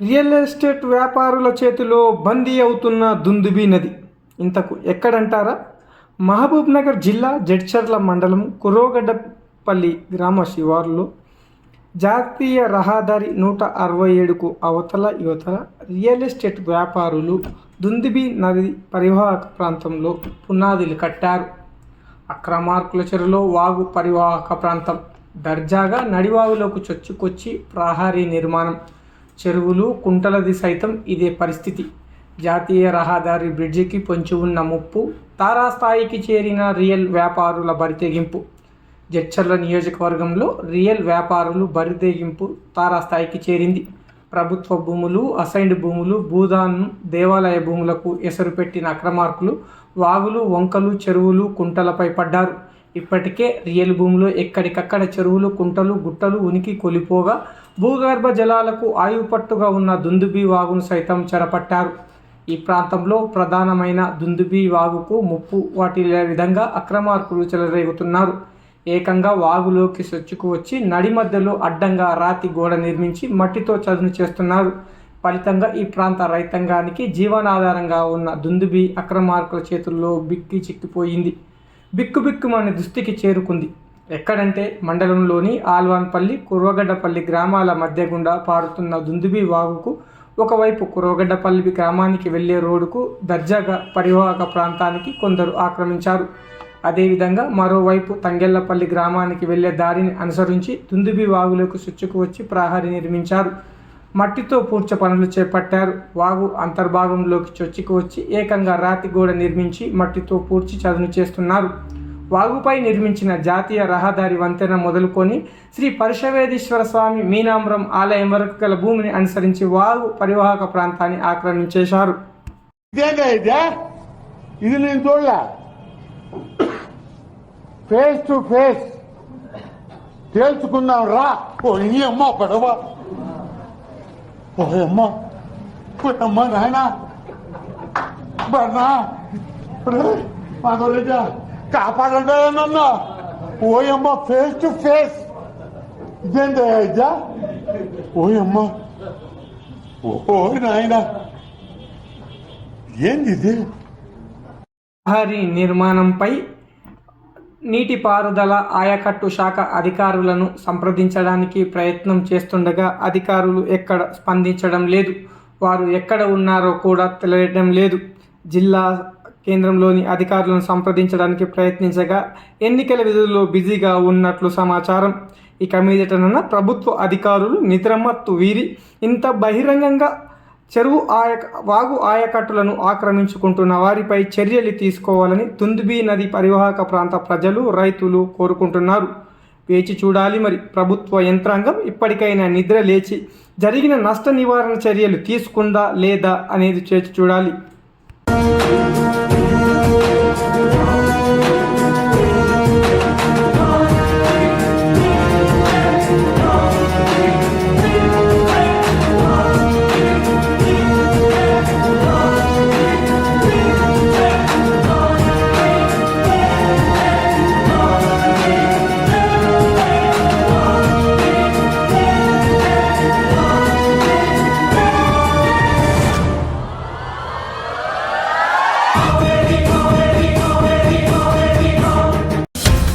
Real estate వ్యాపారుల చేతిలో బందీ అవుతున్న దుందుబి నది. ఇంతకు ఎక్కడంటారా? మహబూబ్ నగర్ జిల్లా జడ్చర్ల మండలం కురోగడ్డపల్లి గ్రామ శివారులో జాతీయ రహదారి నూట అరవై ఏడుకు అవతల యువతల రియల్ ఎస్టేట్ వ్యాపారులు దుందుబి నది పరివాహక ప్రాంతంలో పునాదులు కట్టారు. అక్రమార్కుల చెరులో వాగు పరివాహక ప్రాంతం. దర్జాగా నడివాగులోకి చొచ్చుకొచ్చి ప్రహారీ నిర్మాణం. చెరువులు కుంటలది సైతం ఇదే పరిస్థితి. జాతీయ రహదారి బ్రిడ్జికి పొంచి ఉన్న ముప్పు తారాస్థాయికి చేరిన రియల్ వ్యాపారుల బరితెగింపు. జడ్చర్ల నియోజకవర్గంలో రియల్ వ్యాపారులు బరితెగింపు తారాస్థాయికి చేరింది. ప్రభుత్వ భూములు అసైన్డ్ భూములు భూదాన్ దేవాలయ భూములకు ఎసరు పెట్టిన అక్రమార్కులు వాగులు వంకలు చెరువులు కుంటలపై పడ్డారు. ఇప్పటికే రియల్ భూములు ఎక్కడికక్కడ చెరువులు కుంటలు గుట్టలు ఉనికి కొలిపోగా భూగర్భ జలాలకు ఆయుపట్టుగా ఉన్న దుందుబి వాగును సైతం చెరపట్టారు. ఈ ప్రాంతంలో ప్రధానమైన దుందుబి వాగుకు ముప్పు వాటిల్లే విధంగా అక్రమార్కులు చెలరేగుతున్నారు. ఏకంగా వాగులోకి సొచ్చుకు వచ్చి నడి మధ్యలో అడ్డంగా రాతి గోడ నిర్మించి మట్టితో చదును చేస్తున్నారు. ఫలితంగా ఈ ప్రాంత రైతాంగానికి జీవనాధారంగా ఉన్న దుందుబి అక్రమార్కుల చేతుల్లో బిక్కి చిక్కిపోయింది. బిక్కుబిక్కుమని దుస్థితికి చేరుకుంది. ఎక్కడంటే మండలంలోని ఆల్వాన్పల్లి కుర్వగడ్డపల్లి గ్రామాల మధ్య గుండా పారుతున్న దుందుబి వాగుకు ఒకవైపు కురవగడ్డపల్లి గ్రామానికి వెళ్ళే రోడ్డుకు దర్జాగా పరివాహక ప్రాంతానికి కొందరు ఆక్రమించారు. అదేవిధంగా మరోవైపు తంగెళ్ళపల్లి గ్రామానికి వెళ్ళే దారిని అనుసరించి దుందుబి వాగులోకి సుచ్చుకు వచ్చి ప్రహరీ నిర్మించారు. మట్టితో పూడ్చ పనులు చేపట్టారు. వాగు అంతర్భాగంలోకి చొచ్చుకు వచ్చి ఏకంగా రాతి గోడ నిర్మించి మట్టితో పూడ్చి చదును చేస్తున్నారు. వాగుపై నిర్మించిన జాతీయ రహదారి వంతెన మొదలుకొని శ్రీ పరుషవేదీశ్వర స్వామి మీనాంబరం ఆలయం వరకు గల భూమిని అనుసరించి వాగు పరివాహక ప్రాంతాన్ని ఆక్రమించేశారు. ఇది నేను చూడలే. ఫేస్ టు ఫేస్ తేల్చుకుందాం రా. ఓ అమ్మ పడవ. ఓ అమ్మ. అమ్మ నాయన. బర్నా. మాధవరేజ. కాపాడండి నన్ను ఫేస్ టు ఫేస్ ఇదేందా ఇదే ఓ ఓ నాయన. ఏంది ఇది? ప్రహరీ నిర్మాణంపై నీటిపారుదల ఆయకట్టు శాఖ అధికారులను సంప్రదించడానికి ప్రయత్నం చేస్తుండగా అధికారులు ఎక్కడ స్పందించడం లేదు. వారు ఎక్కడ ఉన్నారో కూడా తెలియడం లేదు. జిల్లా కేంద్రంలోని అధికారులను సంప్రదించడానికి ప్రయత్నించగా ఎన్నికల విధుల్లో బిజీగా ఉన్నట్లు సమాచారం. ఇక మీదటనన్న ప్రభుత్వ అధికారులు నిద్రమత్తు వీరి ఇంత బహిరంగంగా చెరువు ఆయ వాగు ఆయకట్టులను ఆక్రమించుకుంటున్న వారిపై చర్యలు తీసుకోవాలని తుందుబి నది పరివాహక ప్రాంత ప్రజలు రైతులు కోరుకుంటున్నారు. వేచి చూడాలి మరి. ప్రభుత్వ యంత్రాంగం ఇప్పటికైనా నిద్ర లేచి జరిగిన నష్ట నివారణ చర్యలు తీసుకుందా లేదా అనేది చేసి చూడాలి.